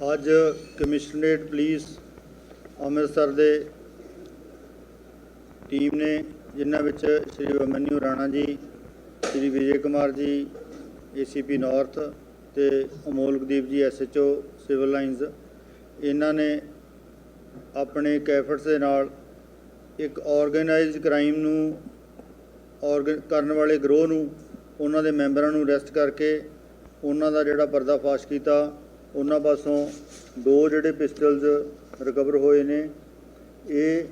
ਅੱਜ commissionerate police Amritsar ਦੇ team ਨੇ, ਜਿਨ੍ਹਾਂ ਵਿੱਚ ਸ਼੍ਰੀ ਅਮਨਿਊ ਰਾਣਾ ਜੀ, ਸ਼੍ਰੀ ਵਿਜੇ ਕੁਮਾਰ ਜੀ ਏਸੀਪੀ ਨਾਰਥ ਤੇ ਅਮੋਲਕਦੀਪ ਜੀ ਐਸਐਚਓ ਸਿਵਲ ਲਾਈਨਸ ਇਹਨਾਂ ਨੇ ਆਪਣੇ ਕੈਫਰਟਸ ਦੇ ਨਾਲ ਇੱਕ ਆਰਗੇਨਾਈਜ਼ਡ ਕ੍ਰਾਈਮ ਨੂੰ ਔਰਗਨ, ਕਰਨ ਵਾਲੇ ਗਰੋਹ ਨੂੰ, ਉਹਨਾਂ ਦੇ ਮੈਂਬਰਾਂ ਨੂੰ ਅਰੈਸਟ ਕਰਕੇ ਉਹਨਾਂ ਦਾ ਜਿਹੜਾ ਪਰਦਾਫਾਸ਼ ਕੀਤਾ ਉਹਨਾਂ ਪਾਸੋਂ ਦੋ ਜਿਹੜੇ ਪਿਸਟਲਸ ਰਿਕਵਰ ਹੋਏ ਨੇ। ਇਹ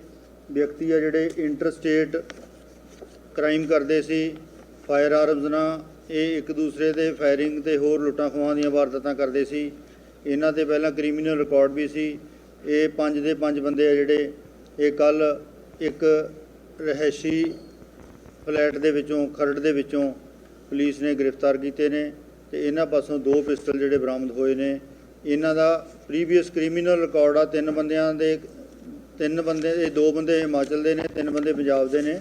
ਵਿਅਕਤੀ ਆ ਜਿਹੜੇ ਇੰਟਰਸਟੇਟ ਕ੍ਰਾਈਮ ਕਰਦੇ ਸੀ। ਫਾਇਰ ਆਰਮਸ ਨਾਲ ਇਹ ਇੱਕ ਦੂਸਰੇ ਦੇ ਫਾਇਰਿੰਗ ਤੇ ਹੋਰ ਲੁੱਟਾਂ ਖੋਹਾਂ ਦੀਆਂ ਵਾਰਦਾਤਾਂ ਕਰਦੇ ਸੀ। ਇਹਨਾਂ ਤੇ ਪਹਿਲਾਂ ਕ੍ਰਿਮੀਨਲ ਰਿਕਾਰਡ ਵੀ ਸੀ। ਇਹ ਪੰਜ ਦੇ ਪੰਜ ਬੰਦੇ ਆ ਜਿਹੜੇ ਇਹ ਕੱਲ ਇੱਕ ਰਹਿਸ਼ੀ ਫਲੈਟ ਦੇ ਵਿੱਚੋਂ, ਖਰੜ ਦੇ ਵਿੱਚੋਂ ਪੁਲਿਸ ਨੇ ਗ੍ਰਿਫਤਾਰ ਕੀਤੇ ਨੇ ਤੇ ਇਹਨਾਂ ਪਾਸੋਂ ਦੋ ਪਿਸਟਲ ਜਿਹੜੇ ਬਰਾਮਦ ਹੋਏ ਨੇ। ਇਹਨਾਂ ਦਾ ਪ੍ਰੀਵੀਅਸ ਕ੍ਰਿਮੀਨਲ ਰਿਕਾਰਡ ਆ, ਤਿੰਨ ਬੰਦਿਆਂ ਦੇ, ਤਿੰਨ ਬੰਦੇ, ਇਹ ਦੋ ਬੰਦੇ ਹਿਮਾਚਲ ਦੇ ਨੇ, ਤਿੰਨ ਬੰਦੇ ਪੰਜਾਬ ਦੇ ਨੇ।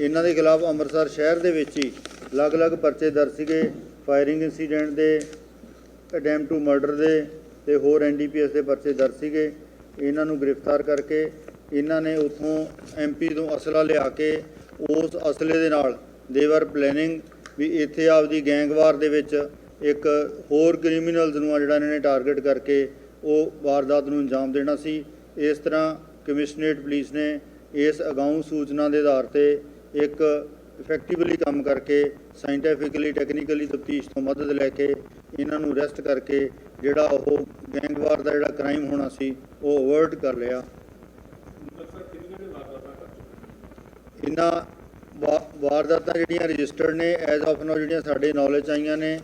ਇਹਨਾਂ ਦੇ ਖਿਲਾਫ ਅੰਮ੍ਰਿਤਸਰ ਸ਼ਹਿਰ ਦੇ ਵਿੱਚ ਹੀ ਅਲੱਗ-ਅਲੱਗ ਪਰਚੇ ਦਰਜ ਸੀਗੇ ਫਾਇਰਿੰਗ ਇਨਸੀਡੈਂਟ ਦੇ ਅਟੈਂਪ ਟੂ ਮਰਡਰ ਦੇ ਤੇ ਹੋਰ ਐਨਡੀਪੀਐਸ ਦੇ ਪਰਚੇ ਦਰਜ ਸੀਗੇ। ਇਹਨਾਂ ਨੂੰ ਗ੍ਰਿਫਤਾਰ ਕਰਕੇ ਇਹਨਾਂ ਨੇ ਉਥੋਂ ਐਮਪੀ ਤੋਂ ਅਸਲਾ ਲਿਆ ਕੇ ਉਸ ਅਸਲੇ ਦੇ ਨਾਲ ਦੇਵਰ ਪਲੈਨਿੰਗ ਵੀ ਇੱਥੇ ਆਪਦੀ ਗੈਂਗਵਾਰ ਦੇ ਵਿੱਚ ਇੱਕ ਹੋਰ ਕ੍ਰਿਮੀਨਲਸ ਨੂੰ ਆ ਜਿਹੜਾ ਇਹਨਾਂ ਨੇ ਟਾਰਗੇਟ ਕਰਕੇ ਉਹ ਵਾਰਦਾਤ ਨੂੰ ਅੰਜਾਮ ਦੇਣਾ ਸੀ। ਇਸ ਤਰ੍ਹਾਂ ਕਮਿਸ਼ਨਰੇਟ ਪੁਲਿਸ ਨੇ ਇਸ ਅਗਾਊਂ ਸੂਚਨਾ ਦੇ ਆਧਾਰ ਤੇ ਇੱਕ ਇਫੈਕਟਿਵਲੀ ਕੰਮ ਕਰਕੇ ਸਾਇੰਟੀਫਿਕਲੀ ਟੈਕਨੀਕਲੀ ਤਫਤੀਸ਼ ਤੋਂ ਮਦਦ ਲੈ ਕੇ ਇਹਨਾਂ ਨੂੰ ਅਰੈਸਟ ਕਰਕੇ ਜਿਹੜਾ ਉਹ ਗੈਂਗਵਾਰ ਦਾ ਜਿਹੜਾ ਕ੍ਰਾਈਮ ਹੋਣਾ ਸੀ, ਉਹ ਅਵਰਟ ਕਰ ਲਿਆ। ਇਹਨਾਂ ਵਾ- ਵਾਰਦਾਤਾਂ ਜਿਹੜੀਆਂ ਰਜਿਸਟਰਡ ਨੇ ਐਜ਼ ਆਫ ਨਾਓ ਜਿਹੜੀਆਂ ਸਾਡੇ ਨੌਲੇਜ ਆਈਆਂ ਨੇ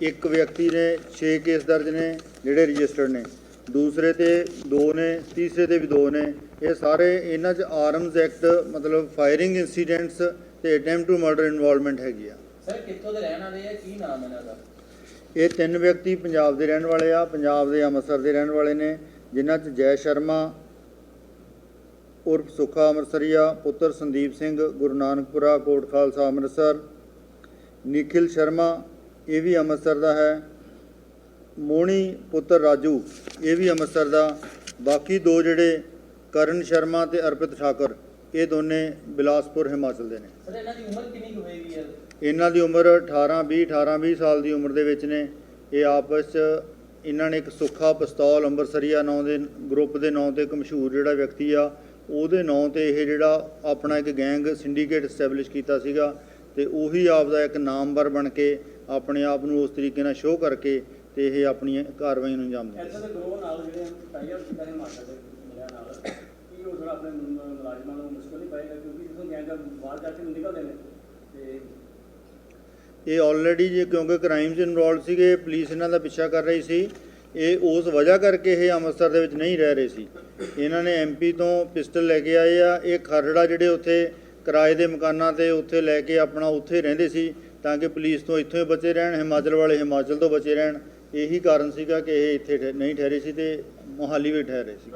ਇੱਕ ਵਿਅਕਤੀ ਨੇ 6 ਕੇਸ ਦਰਜ ਨੇ ਜਿਹੜੇ ਰਜਿਸਟਰਡ ਨੇ। ਦੂਸਰੇ ਤੇ ਦੋ ਨੇ ਤੀਸਰੇ ਤੇ ਵੀ ਦੋ ਨੇ। ਇਹ ਸਾਰੇ ਇਹਨਾਂ 'ਚ ਆਰਮਸ ਐਕਟ ਮਤਲਬ ਫਾਇਰਿੰਗ ਇਨਸੀਡੈਂਟਸ ਤੇ ਅਟੈਂਪਟ ਟੂ ਮਰਡਰ ਇਨਵੋਲਵਮੈਂਟ ਹੈਗੀ ਆ। ਸਰ ਕਿੱਥੋਂ ਦੇ ਰਹਿਣ ਵਾਲੇ ਆ? ਕੀ ਨਾਮ ਇਹਨਾਂ ਦਾ? ਇਹ ਤਿੰਨ ਵਿਅਕਤੀ ਪੰਜਾਬ ਦੇ ਰਹਿਣ ਵਾਲੇ ਆ। ਪੰਜਾਬ ਦੇ ਅੰਮ੍ਰਿਤਸਰ ਦੇ ਰਹਿਣ ਵਾਲੇ ਨੇ ਜਿਨ੍ਹਾਂ 'ਚ ਜੈ ਸ਼ਰਮਾ ਉਰਫ ਸੁਖਾ ਅੰਮ੍ਰਿਤਸਰੀਆ ਪੁੱਤਰ ਸੰਦੀਪ ਸਿੰਘ ਗੁਰੂ ਨਾਨਕਪੁਰਾ ਕੋਟ ਖਾਲਸਾ ਅੰਮ੍ਰਿਤਸਰ ਨikhil ਸ਼ਰਮਾ ਇਹ ਵੀ ਅੰਮ੍ਰਿਤਸਰ ਦਾ ਹੈ। ਮੋਣੀ ਪੁੱਤਰ ਰਾਜੂ ਇਹ ਵੀ ਅੰਮ੍ਰਿਤਸਰ ਦਾ। ਬਾਕੀ ਦੋ ਜਿਹੜੇ ਕਰਨ ਸ਼ਰਮਾ ਤੇ ਅਰਪਿਤ ਠਾਕੁਰ ਇਹ ਦੋਨੇ ਬਿਲਾਸਪੁਰ ਹਿਮਾਚਲ ਦੇ ਨੇ। ਸਰ ਇਹਨਾਂ ਦੀ ਉਮਰ ਕਿੰਨੀ ਹੋਏਗੀ ਯਾਰ? ਇਹਨਾਂ ਦੀ ਉਮਰ 18 20 18 20 ਸਾਲ ਦੀ ਉਮਰ ਦੇ ਵਿੱਚ ਨੇ। ਇਹ ਆਪਸ 'ਚ ਇਹਨਾਂ ਨੇ ਇੱਕ ਸੁੱਖਾ ਪਿਸਤੌਲ ਅੰਬਰਸਰੀਆ ਨਾਂ ਦੇ ਗਰੁੱਪ ਦੇ ਨਾਂ ਤੇ ਇੱਕ ਮਸ਼ਹੂਰ ਜਿਹੜਾ ਵਿਅਕਤੀ ਆ ਉਹਦੇ ਨਾਂ ਤੇ ਇਹ ਜਿਹੜਾ ਆਪਣਾ ਇੱਕ ਗੈਂਗ ਸਿੰਡੀਕੇਟ ਐਸਟੈਬਲਿਸ਼ ਕੀਤਾ ਸੀਗਾ ਤੇ ਉਹੀ ਆਪ ਦਾ ਇੱਕ ਨਾਮਵਰ ਬਣ ਕੇ ਆਪਣੇ ਆਪ ਨੂੰ ਉਸ ਤਰੀਕੇ ਨਾਲ ਸ਼ੋਅ ਕਰਕੇ ਤੇ ਇਹ ਆਪਣੀ ਕਾਰਵਾਈ ਨੂੰ ਅੰਜਾਮ ਦਿੰਦੇ ਐਸਾ ਦੇ ਗਰੋਹ ਨਾਲ ਜਿਹੜੇ ਟਾਈਅਰ ਕੀਤਾ ਹੈ ਹਿਮਾਚਲ ਦੇ ਮੁੰਡਿਆਂ ਨਾਲ ਕੀ ਉਹ ਥੋੜਾ ਆਪਣੇ ਮੁਲਾਜ਼ਮਾਂ ਨੂੰ ਮੁਸ਼ਕਲ ਨਹੀਂ ਪਏਗਾ ਕਿਉਂਕਿ ਜਦੋਂ ਗੈਂਗ ਬਾਹਰ ਜਾ ਕੇ ਨੂੰ ਨਿਕਲਦੇ ਨੇ ਤੇ ਇਹ ਆਲਰੇਡੀ ਜੇ ਕਿਉਂਕਿ ਕ੍ਰਾਈਮ 'ਚ ਇਨਵੋਲਡ ਸੀਗੇ ਪੁਲਿਸ ਇਹਨਾਂ ਦਾ ਪਿੱਛਾ ਕਰ ਰਹੀ ਸੀ ਇਹ ਉਸ ਵਜ੍ਹਾ ਕਰਕੇ ਇਹ ਅੰਮ੍ਰਿਤਸਰ ਦੇ ਵਿੱਚ ਨਹੀਂ ਰਹਿ ਰਹੇ ਸੀ। ਇਹਨਾਂ ਨੇ ਐਮਪੀ ਤੋਂ ਪਿਸਟਲ ਲੈ ਕੇ ਆਏ ਆ ਇਹ ਖਰੜਾ ਜਿਹੜੇ ਉੱਥੇ ਕਿਰਾਏ ਦੇ ਮਕਾਨਾਂ ਤੇ ਉੱਥੇ ਲੈ ਕੇ ਆਪਣਾ ਉੱਥੇ ਰਹਿੰਦੇ ਸੀ ਤਾਂ ਕਿ ਪੁਲਿਸ ਤੋਂ ਇੱਥੋਂ ਹੀ ਬਚੇ ਰਹਿਣ ਹਿਮਾਚਲ ਵਾਲੇ ਹਿਮਾਚਲ ਤੋਂ ਬਚੇ ਰਹਿਣ। ਇਹੀ ਕਾਰਨ ਸੀਗਾ ਕਿ ਇਹ ਇੱਥੇ ਨਹੀਂ ਠਹਿਰੇ ਸੀ ਤੇ ਮੋਹਾਲੀ ਵੀ ਠਹਿਰੇ ਸੀ।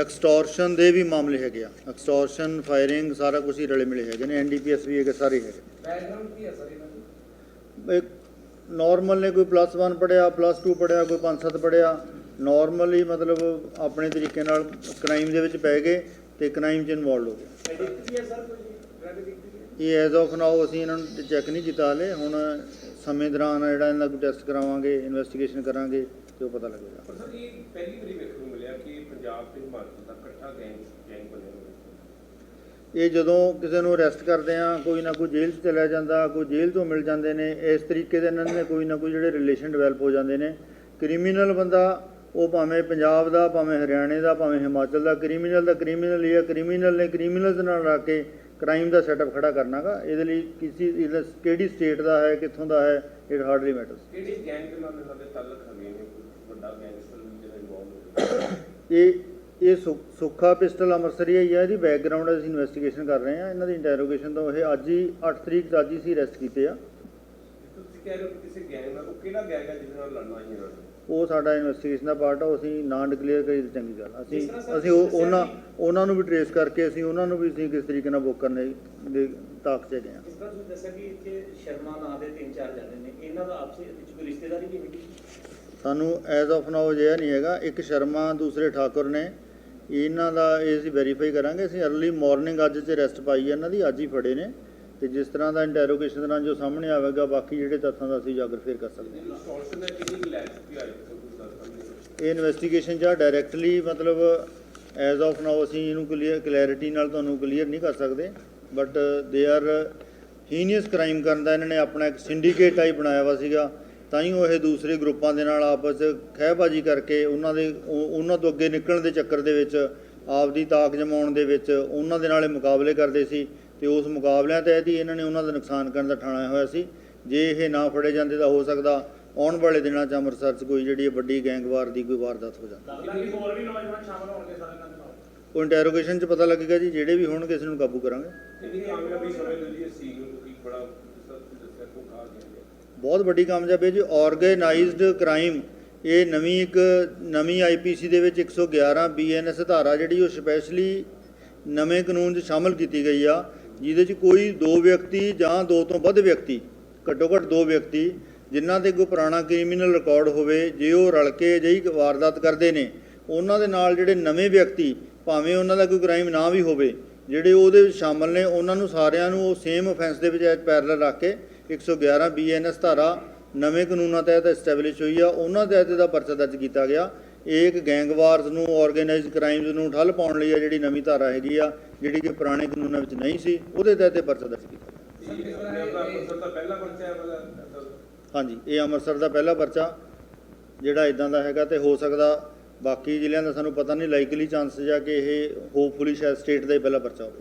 ਐਕਸਟੋਰਸ਼ਨ ਦੇ ਵੀ ਮਾਮਲੇ ਹੈਗੇ ਆ। ਐਕਸਟੋਰਸ਼ਨ ਫਾਇਰਿੰਗ ਸਾਰਾ ਕੁਝ ਹੀ ਰਲੇ ਮਿਲੇ ਹੈਗੇ ਨੇ। ਐਨਡੀਪੀਐਸ ਵੀ ਹੈਗੇ ਸਾਰੇ ਹੈਗੇ। ਬੈਕਗ੍ਰਾਉਂਡ ਕੀ ਹੈ ਸਰ ਇਹਨਾਂ ਦੀ? ਇੱਕ ਨਾਰਮਲ ਨੇ ਕੋਈ ਪਲੱਸ 1 ਪੜਿਆ ਪਲੱਸ 2 ਪੜਿਆ ਕੋਈ 5-7 ਪੜਿਆ ਨਾਰਮਲੀ ਮਤਲਬ ਆਪਣੇ ਤਰੀਕੇ ਨਾਲ ਕ੍ਰਾਈਮ ਦੇ ਵਿੱਚ ਪੈ ਗਏ ਤੇ ਕ੍ਰਾਈਮ 'ਚ ਇਨਵੋਲਡ ਹੋ ਗਏ। ਇਹ ਐਜ਼ ਆਫ ਨਾਓ ਅਸੀਂ ਇਹਨਾਂ ਨੂੰ ਚੈੱਕ ਨਹੀਂ ਕੀਤਾ ਹਲੇ। ਹੁਣ ਸਮੇਂ ਦੌਰਾਨ ਜਿਹੜਾ ਇਹਨਾਂ ਦਾ ਟੈਸਟ ਕਰਾਵਾਂਗੇ ਇਨਵੈਸਟੀਗੇਸ਼ਨ ਕਰਾਂਗੇ ਤੇ ਉਹ ਪਤਾ ਲੱਗੇਗਾ। ਪਰ ਸਰ ਇਹ ਪਹਿਲੀ ਵਾਰੀ ਵੇਖਣ ਨੂੰ ਮਿਲਿਆ ਕਿ ਪੰਜਾਬ ਤੇ ਹਿਮਾਚਲ ਦਾ ਇਕੱਠਾ ਗੈਂਗ ਗੈਂਗ ਬਣਿਆ ਇਹ ਜਦੋਂ ਕਿਸੇ ਨੂੰ ਅਰੈਸਟ ਕਰਦੇ ਆ ਕੋਈ ਨਾ ਕੋਈ ਜੇਲ੍ਹ 'ਚ ਚਲਾ ਜਾਂਦਾ ਕੋਈ ਜੇਲ੍ਹ ਤੋਂ ਮਿਲ ਜਾਂਦੇ ਨੇ ਇਸ ਤਰੀਕੇ ਦੇ ਇਹਨਾਂ ਦੇ ਕੋਈ ਨਾ ਕੋਈ ਜਿਹੜੇ ਰਿਲੇਸ਼ਨ ਡਿਵੈਲਪ ਹੋ ਜਾਂਦੇ ਨੇ। ਕ੍ਰਿਮੀਨਲ ਬੰਦਾ ਉਹ ਭਾਵੇਂ ਪੰਜਾਬ ਦਾ ਭਾਵੇਂ ਹਰਿਆਣੇ ਦਾ ਭਾਵੇਂ ਹਿਮਾਚਲ ਦਾ ਕ੍ਰਿਮੀਨਲ ਦਾ ਕ੍ਰਿਮੀਨਲ ਹੀ ਹੈ। ਕ੍ਰਿਮੀਨਲ ਨੇ ਕ੍ਰਿਮੀਨਲਸ ਨਾਲ ਰਲ ਕੇ ਕ੍ਰਾਈਮ ਦਾ ਸੈਟਅਪ ਖੜਾ ਕਰਨਾਗਾ। ਇਹਦੇ ਲਈ ਕਿਸੇ ਕਿਹੜੀ ਸਟੇਟ ਦਾ ਹੈ ਕਿੱਥੋਂ ਦਾ ਹੈ ਇਟ ਹਾਰਡਲੀ ਮੈਟਰਸ ਕਿਹੜੀ ਗੈਂਗ ਦੇ ਨਾਲ ਇਹਨਾਂ ਦੇ ਤਾਲੁਕ ਹੈਗੇ ਨੇ? ਵੱਡਾ ਗੈਂਗਸਟਰ ਜਿਹੜਾ ਇਨਵੋਲਵ ਇਹ ਇਹ ਸੁੱਖਾ ਪਿਸਟਲ ਅੰਮ੍ਰਿਤਸਰੀ ਹੀ ਹੈ ਇਹਦੀ ਬੈਕਗ੍ਰਾਉਂਡ ਅਸੀਂ ਇਨਵੈਸਟੀਗੇਸ਼ਨ ਕਰ ਰਹੇ ਹਾਂ। ਇਹਨਾਂ ਦੀ ਇੰਟਰੋਗੇਸ਼ਨ ਤੋਂ ਇਹ ਅੱਜ ਹੀ 8 ਤਰੀਕ ਦਾ ਅੱਜ ਹੀ ਸੀ ਅਰੈਸਟ ਕੀਤੇ ਆ। ਤੁਸੀਂ ਕਹਿ ਰਹੇ ਹੋ ਕਿਸੇ ਗੈਂਗ ਨਾਲ ਉਹ ਕਿਹੜਾ ਗੈਂਗ ਹੈ ਜਿਹਦੇ ਨਾਲ ਲੜਨਾ ਹੀ ਇਹਨਾਂ ਨੇ ਉਹ ਸਾਡਾ ਇਨਵੈਸਟੀਗੇਸ਼ਨ ਦਾ ਪਾਰਟ ਆ ਉਹ ਅਸੀਂ ਨਾਂ ਡਿਕਲੇਅਰ ਕਰੀ ਤਾਂ ਚੰਗੀ ਗੱਲ ਅਸੀਂ ਅਸੀਂ ਉਹ ਉਹਨਾਂ ਉਹਨਾਂ ਨੂੰ ਵੀ ਟਰੇਸ ਕਰਕੇ ਅਸੀਂ ਉਹਨਾਂ ਨੂੰ ਵੀ ਅਸੀਂ ਕਿਸ ਤਰੀਕੇ ਨਾਲ ਬੁੱਕ ਕਰਨੇ ਦੇ ਤਾਕ 'ਚ ਗਏ ਹਾਂ ਇਸ ਤਰ੍ਹਾਂ ਤੁਸੀਂ ਦੱਸਿਆ ਕਿ ਇੱਥੇ ਸ਼ਰਮਾ ਨਾਂ ਦੇ ਤਿੰਨ ਚਾਰ ਜਣੇ ਨੇ। ਇਹਨਾਂ ਦਾ ਆਪਸੇ ਵਿੱਚ ਕੋਈ ਰਿਸ਼ਤੇਦਾਰੀ ਵੀ ਹੈਗੀ? ਸਾਨੂੰ ਐਜ਼ ਆਫ ਨਾਓ ਜਿਹਾ ਨਹੀਂ ਹੈਗਾ। ਇੱਕ ਸ਼ਰਮਾ ਦੂਸਰੇ ਠਾਕੁਰ ਨੇ। ਇਹਨਾਂ ਦਾ ਇਹ ਅਸੀਂ ਵੈਰੀਫਾਈ ਕਰਾਂਗੇ। ਅਸੀਂ ਅਰਲੀ ਮਾਰਨਿੰਗ ਅੱਜ ਚ ਰੈਸਟ ਪਾਈ ਹੈ ਇਹਨਾਂ ਦੀ ਅੱਜ ਹੀ ਫੜੇ ਨੇ। ਤੇ ਜਿਸ ਤਰ੍ਹਾਂ ਦਾ ਇੰਟਰੋਗੇਸ਼ਨ ਦੌਰਾਨ ਜੋ ਸਾਹਮਣੇ ਆਵੇਗਾ, ਬਾਕੀ ਜਿਹੜੇ ਤੱਥਾਂ ਦਾ ਅਸੀਂ ਜਾਗਰ ਫੇਰ ਕਰ ਸਕਦੇ ਹਾਂ। ਇਹ ਇਨਵੈਸਟੀਗੇਸ਼ਨ ਜਾਂ ਡਾਇਰੈਕਟਲੀ ਮਤਲਬ ਐਜ਼ ਆਫ ਨਾਓ ਅਸੀਂ ਇਹਨੂੰ ਕਲੀਅਰ ਕਲੈਰਿਟੀ ਨਾਲ ਤੁਹਾਨੂੰ ਕਲੀਅਰ ਨਹੀਂ ਕਰ ਸਕਦੇ but they are heinous crime ਕਰਨ ਦਾ ਇਹਨਾਂ ਨੇ ਆਪਣਾ ਇੱਕ ਸਿੰਡੀਕੇਟ ਟਾਈਪ ਬਣਾਇਆ ਵਾ ਸੀਗਾ। ਤਾਂ ਹੀ ਉਹ ਇਹ ਦੂਸਰੇ ਗਰੁੱਪਾਂ ਦੇ ਨਾਲ ਆਪਸ ਖਹਿਬਾਜ਼ੀ ਕਰਕੇ ਉਹਨਾਂ ਦੇ ਉਹਨਾਂ ਤੋਂ ਅੱਗੇ ਨਿਕਲਣ ਦੇ ਚੱਕਰ ਦੇ ਵਿੱਚ, ਆਪਦੀ ਤਾਕ ਜਮਾਉਣ ਦੇ ਵਿੱਚ ਉਹਨਾਂ ਦੇ ਨਾਲ ਇਹ ਮੁਕਾਬਲੇ ਕਰਦੇ ਸੀ। ਤੇ ਉਸ ਮੁਕਾਬਲਿਆਂ ਤਹਿਤ ਹੀ ਇਹਨਾਂ ਨੇ ਉਹਨਾਂ ਦਾ ਨੁਕਸਾਨ ਕਰਨ ਦਾ ਠਾਣਾ ਹੋਇਆ ਸੀ। ਜੇ ਇਹ ਨਾ ਫੜੇ ਜਾਂਦੇ ਤਾਂ ਹੋ ਸਕਦਾ ਆਉਣ ਵਾਲੇ ਦਿਨਾਂ 'ਚ ਅੰਮ੍ਰਿਤਸਰ 'ਚ ਕੋਈ ਜਿਹੜੀ ਵੱਡੀ ਗੈਂਗਵਾਰ ਦੀ ਕੋਈ ਵਾਰਦਾਤ ਹੋ ਜਾਂਦੀ ਲੱਗਦਾ ਕਿ ਹੋਰ ਵੀ ਨੌਜਵਾਨ ਸ਼ਾਮਲ ਹੋਣਗੇ ਸਰ ਨਾਲ। ਉਹ ਇੰਟਰੋਗੇਸ਼ਨ 'ਚ ਪਤਾ ਲੱਗੇਗਾ ਜੀ ਜਿਹੜੇ ਵੀ ਹੋਣਗੇ ਇਸ ਨੂੰ ਕਾਬੂ ਕਰਾਂਗੇ। ਬਹੁਤ ਵੱਡੀ ਕਾਮਯਾਬੀ ਹੈ ਜੀ। ਆਰਗੇਨਾਈਜ਼ਡ ਕ੍ਰਾਈਮ ਇਹ ਨਵੀਂ ਇੱਕ ਨਵੀਂ ਆਈਪੀਸੀ ਦੇ ਵਿੱਚ 111 ਬੀਐਨਐਸ ਧਾਰਾ ਜਿਹੜੀ ਉਹ ਸਪੈਸ਼ਲੀ ਨਵੇਂ ਕਾਨੂੰਨ 'ਚ ਸ਼ਾਮਲ ਕੀਤੀ ਗਈ ਆ। ਜਿਹਦੇ 'ਚ ਕੋਈ ਦੋ ਵਿਅਕਤੀ ਜਾਂ ਦੋ ਤੋਂ ਵੱਧ ਵਿਅਕਤੀ ਘੱਟੋ ਘੱਟ ਦੋ ਵਿਅਕਤੀ, ਜਿਨ੍ਹਾਂ ਦੇ ਕੋਈ ਪੁਰਾਣਾ ਕ੍ਰਿਮੀਨਲ ਰਿਕਾਰਡ ਹੋਵੇ, ਜੇ ਉਹ ਰਲ ਕੇ ਅਜਿਹੀ ਵਾਰਦਾਤ ਕਰਦੇ ਨੇ, ਉਹਨਾਂ ਦੇ ਨਾਲ ਜਿਹੜੇ ਨਵੇਂ ਵਿਅਕਤੀ, ਭਾਵੇਂ ਉਹਨਾਂ ਦਾ ਕੋਈ ਕ੍ਰਾਈਮ ਨਾ ਵੀ ਹੋਵੇ, ਜਿਹੜੇ ਉਹਦੇ ਵਿੱਚ ਸ਼ਾਮਲ ਨੇ, ਉਹਨਾਂ ਨੂੰ ਸਾਰਿਆਂ ਨੂੰ ਉਹ ਸੇਮ ਅਫੈਂਸ ਦੇ ਵਿੱਚ ਪੈਰਲਲ ਰੱਖ ਕੇ 111 ਬੀਐਨਐਸ ਧਾਰਾ ਨਵੇਂ ਕਾਨੂੰਨਾਂ ਤਹਿਤ ਐਸਟੈਬਲਿਸ਼ ਹੋਈ ਆ, ਉਹਨਾਂ ਤਹਿਤ ਇਹਦਾ ਪਰਚਾ ਦਰਜ ਕੀਤਾ ਗਿਆ। ਇੱਕ ਗੈਂਗਵਾਰਸ ਨੂੰ ਆਰਗੇਨਾਈਜ਼ਡ ਕ੍ਰਾਈਮਸ ਨੂੰ ਠੱਲ ਪਾਉਣ ਲਈ ਆ ਜਿਹੜੀ ਨਵੀਂ ਧਾਰਾ ਹੈਗੀ ਆ ਜਿਹੜੀ ਕਿ ਪੁਰਾਣੇ ਕਾਨੂੰਨਾਂ ਵਿੱਚ ਨਹੀਂ ਸੀ ਉਹਦੇ ਤਹਿਤ ਇਹ ਪਰਚਾ ਦਰਜ ਕੀਤਾ। ਹਾਂਜੀ ਇਹ ਅੰਮ੍ਰਿਤਸਰ ਦਾ ਪਹਿਲਾ ਪਰਚਾ ਜਿਹੜਾ ਇਦਾਂ ਦਾ ਹੈਗਾ ਤੇ ਹੋ ਸਕਦਾ ਬਾਕੀ ਜ਼ਿਲ੍ਹਿਆਂ ਦਾ ਸਾਨੂੰ ਪਤਾ ਨਹੀਂ ਲਾਈਕਲੀ ਚਾਂਸਸ ਆ ਕਿ ਇਹ ਹੋਪਫੁਲੀ ਸ਼ਾਇਦ ਸਟੇਟ ਦਾ ਹੀ ਪਹਿਲਾ ਪਰਚਾ ਹੋਵੇ।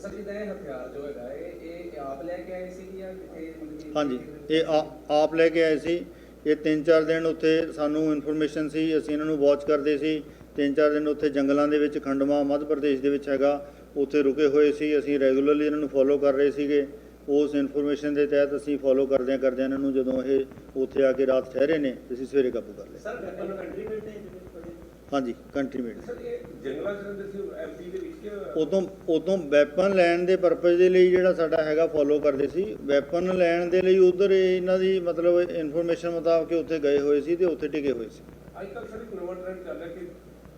ਸਰ ਜਿੱਦਾਂ ਇਹ ਹਥਿਆਰ ਜੋ ਹੈਗਾ ਇਹ ਇਹ ਆਪ ਲੈ ਕੇ ਆਏ ਸੀ ਜਾਂ ਕਿਤੇ ਮਤਲਬ ਕਿ- ਹਾਂਜੀ ਇਹ ਆਪ ਲੈ ਕੇ ਆਏ ਸੀ। ਇਹ 3-4 ਦਿਨ ਉੱਥੇ ਸਾਨੂੰ ਇਨਫੋਰਮੇਸ਼ਨ ਸੀ ਅਸੀਂ ਇਹਨਾਂ ਨੂੰ ਵਾਚ ਕਰਦੇ ਸੀ। 3-4 ਦਿਨ ਉੱਥੇ ਜੰਗਲਾਂ ਦੇ ਵਿੱਚ ਖੰਡਵਾ ਮੱਧ ਪ੍ਰਦੇਸ਼ ਦੇ ਵਿੱਚ ਹੈਗਾ। ਉੱਥੇ ਰੁਕੇ ਹੋਏ ਸੀ ਅਸੀਂ ਰੈਗੂਲਰਲੀ ਇਹਨਾਂ ਨੂੰ ਫੋਲੋ ਕਰ ਰਹੇ ਸੀਗੇ। ਉਸ ਇਨਫੋਰਮੇਸ਼ਨ ਦੇ ਤਹਿਤ ਅਸੀਂ ਫੋਲੋ ਕਰਦਿਆਂ ਕਰਦਿਆਂ ਇਹਨਾਂ ਨੂੰ ਜਦੋਂ ਇਹ ਉੱਥੇ ਆ ਕੇ ਰਾਤ ਠਹਿਰੇ ਨੇ ਅਸੀਂ ਸਵੇਰੇ ਕਾਬੂ ਕਰ ਲਿਆ। ਸਰ ਕੰਟਰੀ ਹਾਂਜੀ ਕੰਟਰੀ ਇਹ ਜੰਗਲਾਂ ਰਹਿੰਦੇ ਸੀ ਐਮਪੀ ਦੇ ਵਿੱਚ ਉਦੋਂ ਉਦੋਂ ਵੈਪਨ ਲੈਣ ਦੇ ਪਰਪਸ ਦੇ ਲਈ ਜਿਹੜਾ ਸਾਡਾ ਹੈਗਾ ਫੋਲੋ ਕਰਦੇ ਸੀ। ਵੈਪਨ ਲੈਣ ਦੇ ਲਈ ਉਧਰ ਇਹਨਾਂ ਦੀ ਮਤਲਬ ਇਨਫੋਰਮੇਸ਼ਨ ਮੁਤਾਬਕ ਉੱਥੇ ਗਏ ਹੋਏ ਸੀ ਤੇ ਉੱਥੇ ਟਿਕੇ ਹੋਏ ਸੀ। ਅੱਜ ਕੱਲ੍ਹ ਸਰ ਇੱਕ ਨਵਾਂ ਟ੍ਰੈਂਡ ਚੱਲ ਰਿਹਾ ਕਿ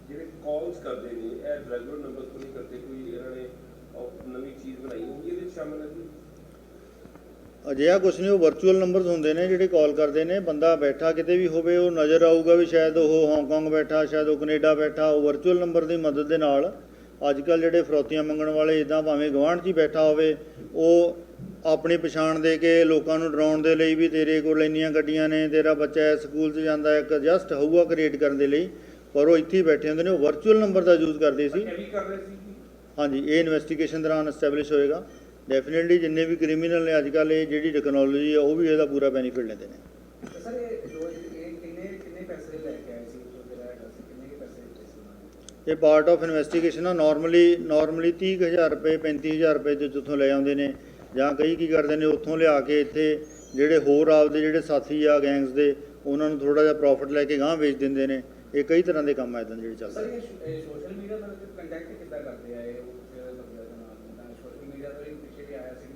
ਜਿਹੜੇ ਕਾਲਸ ਕਰਦੇ ਨੇ ਇਹ ਰੈਗੂਲਰ ਨੰਬਰਸ ਤੋਂ ਨਹੀਂ ਕਰਦੇ ਕੋਈ ਇਹਨਾਂ ਨੇ ਨਵੀਂ ਚੀਜ਼ ਬਣਾਈ ਹੋਊਗੀ ਇਹਦੇ ਵਿੱਚ ਸ਼ਾਮਲ ਹੈ ਅਜਿਹਾ ਕੁਛ ਨਹੀਂ ਉਹ ਵਰਚੁਅਲ ਨੰਬਰਸ ਹੁੰਦੇ ਨੇ ਜਿਹੜੇ ਕਾਲ ਕਰਦੇ ਨੇ ਬੰਦਾ ਬੈਠਾ ਕਿਤੇ ਵੀ ਹੋਵੇ ਉਹ ਨਜ਼ਰ ਆਊਗਾ ਵੀ ਸ਼ਾਇਦ ਉਹ ਹਾਂਗਕਾਂਗ ਬੈਠਾ ਸ਼ਾਇਦ ਉਹ ਕੈਨੇਡਾ ਬੈਠਾ ਉਹ ਵਰਚੁਅਲ ਨੰਬਰ ਦੀ ਮਦਦ ਦੇ ਨਾਲ ਅੱਜ ਕੱਲ ਜਿਹੜੇ ਫਰੋਤੀਆਂ ਮੰਗਣ ਵਾਲੇ ਇਦਾਂ ਭਾਵੇਂ ਗਵਾਂਢ 'ਚ ਹੀ ਬੈਠਾ ਹੋਵੇ ਉਹ ਆਪਣੀ ਪਛਾਣ ਦੇ ਕੇ ਲੋਕਾਂ ਨੂੰ ਡਰਾਉਣ ਦੇ ਲਈ ਵੀ ਤੇਰੇ ਕੋਲ ਇੰਨੀਆਂ ਗੱਡੀਆਂ ਨੇ ਤੇਰਾ ਬੱਚਾ ਸਕੂਲ 'ਚ ਜਾਂਦਾ ਇੱਕ ਜਸਟ ਹਊਆ ਕ੍ਰੀਏਟ ਕਰਨ ਦੇ ਲਈ ਪਰ ਉਹ ਇੱਥੇ ਹੀ ਬੈਠੇ ਹੁੰਦੇ ਨੇ ਉਹ ਵਰਚੁਅਲ ਨੰਬਰ ਦਾ ਯੂਜ਼ ਕਰਦੇ ਸੀ। ਹਾਂਜੀ ਇਹ ਇਨਵੈਸਟੀਗੇਸ਼ਨ ਦੌਰਾਨ ਐਸਟੈਬਲਿਸ਼ ਹੋਏਗਾ। ਡੈਫੀਨਿਟਲੀ ਜਿੰਨੇ ਵੀ ਕ੍ਰਿਮੀਨਲ ਨੇ ਅੱਜ ਕੱਲ ਇਹ ਜਿਹੜੀ ਟੈਕਨੋਲੋਜੀ ਆ ਉਹ ਵੀ ਇਹਦਾ ਪੂਰਾ ਬੈਨੀਫਿਟ ਲੈਂਦੇ ਨੇ। ਸਰ ਇਹ ਜੋ ਇਹ ਕਿੰਨੇ ਕਿੰਨੇ ਪੈਸੇ ਲੈ ਕੇ ਆਏ ਸੀ? ਜੋ ਜਿਹੜਾ ਹੈਗਾ ਸੀ ਕਿੰਨੇ ਕੁ ਪੈਸੇ ਦਿੱਤੇ ਸੀ ਉਹਨਾਂ ਨੇ? ਇਹ ਪਾਰਟ ਆਫ ਇਨਵੈਸਟੀਗੇਸ਼ਨ ਆ ਨਾਰਮਲੀ ਨਾਰਮਲੀ 30000 ਰੁਪਏ 35000 ਰੁਪਏ ਜੋ ਜਿੱਥੋਂ ਲੈ ਆਉਂਦੇ ਨੇ। ਜਾਂ ਕਈ ਕੀ ਕਰਦੇ ਨੇ ਉੱਥੋਂ ਲਿਆ ਕੇ ਇੱਥੇ ਜਿਹੜੇ ਹੋਰ ਆਪਦੇ ਜਿਹੜੇ ਸਾਥੀ ਆ ਗੈਂਗਸ ਦੇ ਉਹਨਾਂ ਨੂੰ ਥੋੜਾ ਜਿਹਾ ਪ੍ਰੋਫਿਟ ਲੈ ਕੇ ਗਾਂਹ ਵੇਚ ਦਿੰਦੇ ਨੇ। ਇਹ ਕਈ ਤਰ੍ਹਾਂ ਦੇ ਕੰਮ ਆ ਇਦਾਂ ਜਿਹੜੇ ਚੱਲਦੇ ਸਰ ਇਹ ਸੋਸ਼ਲ ਮੀਡੀਆ ਨਾਲ ਕੰਟੈਕਟ ਕਿੱਦਾਂ ਕਰਦੇ ਆ ਇਹ ਉੱਥੇ ਬੰਦੇ ਦੇ ਨਾਲ ਸੋਸ਼ਲ ਮੀਡੀਆ ਤੋਂ ਹੀ ਪਿੱਛੇ ਵੀ ਆਇਆ ਸੀ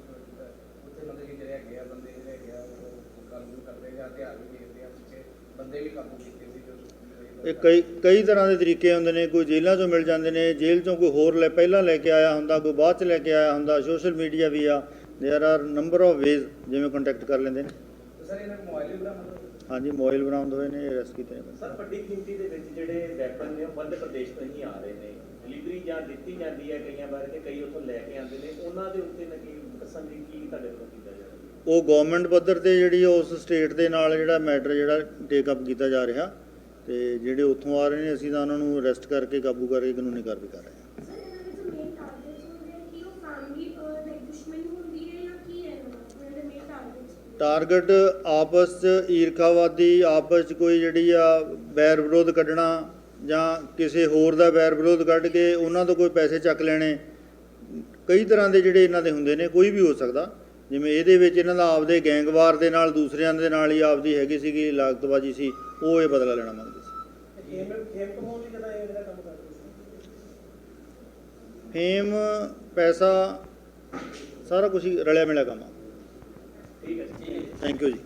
ਉੱਥੇ ਮਤਲਬ ਕਿ ਜਿਹੜੇ ਹੈਗੇ ਆ ਬੰਦੇ ਜਿਹੜੇ ਹੈਗੇ ਆ ਉਹ ਗੱਲ ਨੂੰ ਕਰਦੇ ਜਾਂ ਹਥਿਆਰ ਵੀ ਵੇਚਦੇ ਆ ਪਿੱਛੇ ਬੰਦੇ ਵੀ ਕਾਬੂ ਕੀਤੇ ਸੀ ਜੋ social media ਇਹ ਕਈ ਕਈ ਤਰ੍ਹਾਂ ਦੇ ਤਰੀਕੇ ਹੁੰਦੇ ਨੇ ਕੋਈ ਜੇਲ੍ਹਾਂ ਚੋਂ ਮਿਲ ਜਾਂਦੇ ਨੇ ਜੇਲ੍ਹ ਚੋਂ ਕੋਈ ਹੋਰ ਲੈ ਪਹਿਲਾਂ ਲੈ ਕੇ ਆਇਆ ਹੁੰਦਾ ਕੋਈ ਬਾਅਦ ਚ ਲੈ ਕੇ ਆਇਆ ਹੁੰਦਾ ਸੋਸ਼ਲ ਮੀਡੀਆ ਵੀ ਆ there are number of ways ਜਿਵੇਂ ਕੰਟੈਕਟ ਕਰ ਲੈਂਦੇ ਨੇ ਤੇ ਸਰ ਇਹਨਾਂ ਕੋਲ ਮੋਬਾਈਲ ਵੀ ਬਰਾਮਦ ਹੋਏ? ਹਾਂਜੀ ਮੋਬਾਈਲ ਬਰਾਮਦ ਹੋਏ ਨੇ ਅਰੈਸਟ ਕੀਤੇ ਨੇ ਬੰਦੇ। ਸਰ ਵੱਡੀ ਗਿਣਤੀ ਦੇ ਵਿੱਚ ਜਿਹੜੇ ਵੈਪਨ ਨੇ ਉਹ ਮੱਧ ਪ੍ਰਦੇਸ਼ ਤੋਂ ਹੀ ਆ ਰਹੇ ਨੇ ਡਿਲੀਵਰੀ ਜਾਂ ਦਿੱਤੀ ਜਾਂਦੀ ਹੈ ਕਈਆਂ ਬਾਰੇ ਕਿ ਕਈ ਉੱਥੋਂ ਲੈ ਕੇ ਆਉਂਦੇ ਨੇ ਉਹਨਾਂ ਦੇ ਉੱਤੇ ਨਾ ਕੀ ਕਸਮ ਦੀ ਕੀ ਤੁਹਾਡੇ ਵੱਲੋਂ ਕੀਤਾ ਜਾ ਰਿਹਾ ਉਹ ਗਵਰਨਮੈਂਟ ਪੱਧਰ ਤੇ ਜਿਹੜੀ ਉਸ ਸਟੇਟ ਦੇ ਨਾਲ ਜਿਹੜਾ ਮੈਟਰ ਜਿਹੜਾ ਟੇਕ ਅਪ ਕੀਤਾ ਜਾ ਰਿਹਾ ਤੇ ਜਿਹੜੇ ਉੱਥੋਂ ਆ ਰਹੇ ਨੇ ਅਸੀਂ ਤਾਂ ਉਹਨਾਂ ਨੂੰ ਅਰੈਸਟ ਕਰਕੇ ਕਾਬੂ ਕਰਕੇ ਕਾਨੂੰਨੀ ਕਾਰਵਾਈ ਕਰ ਰਹੇ ਹਾਂ। ਟਾਰਗੇਟ ਆਪਸ ਚ ਈਰਖਾਵਾਦੀ ਆਪਸ ਚ ਕੋਈ ਜਿਹੜੀ ਆ ਵੈਰ ਵਿਰੋਧ ਕੱਢਣਾ ਜਾਂ ਕਿਸੇ ਹੋਰ ਦਾ ਵੈਰ ਵਿਰੋਧ ਕੱਢ ਕੇ ਉਹਨਾਂ ਤੋਂ ਕੋਈ ਪੈਸੇ ਚੱਕ ਲੈਣੇ ਕਈ ਤਰ੍ਹਾਂ ਦੇ ਜਿਹੜੇ ਇਹਨਾਂ ਦੇ ਹੁੰਦੇ ਨੇ ਕੋਈ ਵੀ ਹੋ ਸਕਦਾ। ਜਿਵੇਂ ਇਹਦੇ ਵਿੱਚ ਇਹਨਾਂ ਦਾ ਆਪਦੇ ਗੈਂਗਵਾਰ ਦੇ ਨਾਲ ਦੂਸਰਿਆਂ ਦੇ ਨਾਲ ਹੀ ਆਪਦੀ ਹੈਗੀ ਸੀਗੀ ਲਾਗਤਬਾਜੀ ਸੀ ਉਹ ਇਹ ਬਦਲਾ ਲੈਣਾ ਮੰਗਦੇ ਸੀ। ਫੇਮ ਪੈਸਾ ਸਾਰਾ ਕੁਝ ਰਲਿਆ ਮਿਲਿਆ ਕੰਮ ਆ। ਠੀਕ ਹੈ ਥੈਂਕ ਯੂ ਜੀ।